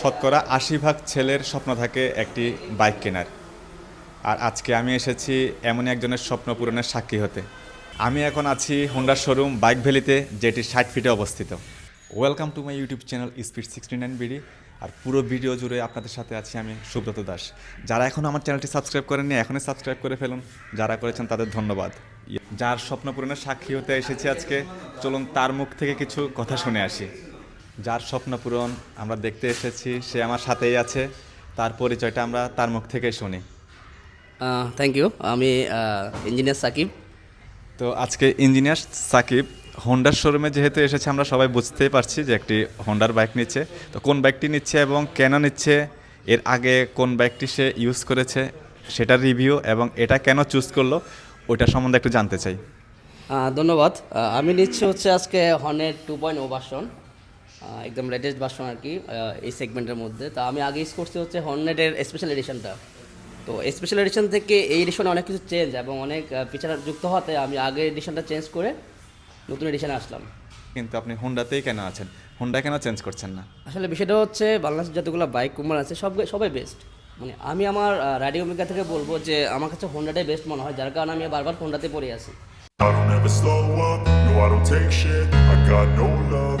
শতকরা আশি ভাগ ছেলের স্বপ্ন থাকে একটি বাইক কেনার। আর আজকে আমি এসেছি এমন একজনের স্বপ্ন পূরণের সাক্ষী হতে। আমি এখন আছি হোন্ডার শোরুম বাইক ভ্যালিতে, যেটি ষাট ফিটে অবস্থিত। Welcome to my YouTube channel speed sixty nine BD আর পুরো ভিডিও জুড়ে আপনাদের সাথে আছি আমি সুব্রত দাস। যারা এখনও আমার চ্যানেলটি সাবস্ক্রাইব করেননি, এখনই সাবস্ক্রাইব করে ফেলুন। যারা করেছেন তাদের ধন্যবাদ। যার স্বপ্ন পূরণের সাক্ষী হতে এসেছি আজকে, চলুন তার মুখ থেকে কিছু কথা শুনে আসি। যার স্বপ্ন পূরণ আমরা দেখতে এসেছি সে আমার সাথেই আছে। তার পরিচয়টা আমরা তার মুখ থেকে শুনি। থ্যাংক ইউ আমি ইঞ্জিনিয়ার সাকিব। তো আজকে ইঞ্জিনিয়ার সাকিব হোন্ডার শোরুমে যেহেতু এসেছে আমরা সবাই বুঝতেই পারছি যে একটি হোন্ডার বাইক নিচ্ছে। তো কোন বাইকটি নিচ্ছে এবং কেন নিচ্ছে এর আগে কোন বাইকটি সে ইউজ করেছে সেটার রিভিউ এবং এটা কেন চুজ করল ওইটা সম্বন্ধে একটু জানতে চাই। ধন্যবাদ। আমি নিচ্ছি হচ্ছে আজকে হর্নের টু পয়েন্ট ও ভার্সন একদম লেটেস্ট ভার্সন আর কি এই সেগমেন্টের মধ্যে। তা আমি আগে ইউজ করছি হচ্ছে হর্নেটের স্পেশাল এডিশনটা তো স্পেশাল এডিশন থেকে এই এডিশনে অনেক কিছু চেঞ্জ এবং অনেক ফিচার যুক্ত হতে আমি আগের এডিশনটা চেঞ্জ করে নতুন এডিশনে আসলাম। কিন্তু আপনি হোন্ডাতেই কেন আছেন? হোন্ডা কেন চেঞ্জ করছেন না? আসলে বিষয়টা হচ্ছে বাংলাদেশের যতগুলো বাইক কোম্পানি আছে সব সবাই বেস্ট মানে আমি আমার রাডিও মিকা থেকে বলব যে আমার কাছে হোন্ডাটাই বেস্ট মনে হয় যার কারণে আমি বারবার হোন্ডাতে পড়ে আছি। I don't ever slow up, no I don't take shit I got no love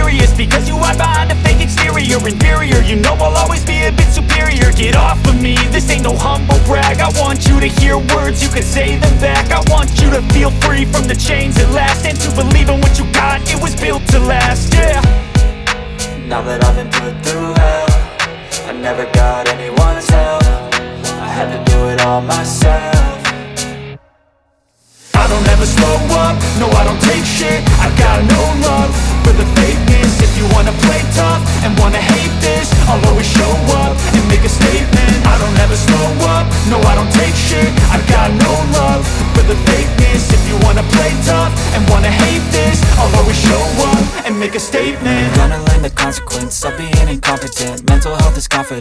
exterior Inferior, you know I'll always be a bit superior. Get off of me, this ain't no humble brag. I want you to hear words, you can say them back. I want you to feel free from the chains at last. And to believe in what you got, it was built to last, yeah. Now that I've been put through hell I never got anyone's help make a statement. Gonna learn the consequence of being incompetent. Mental health is confidence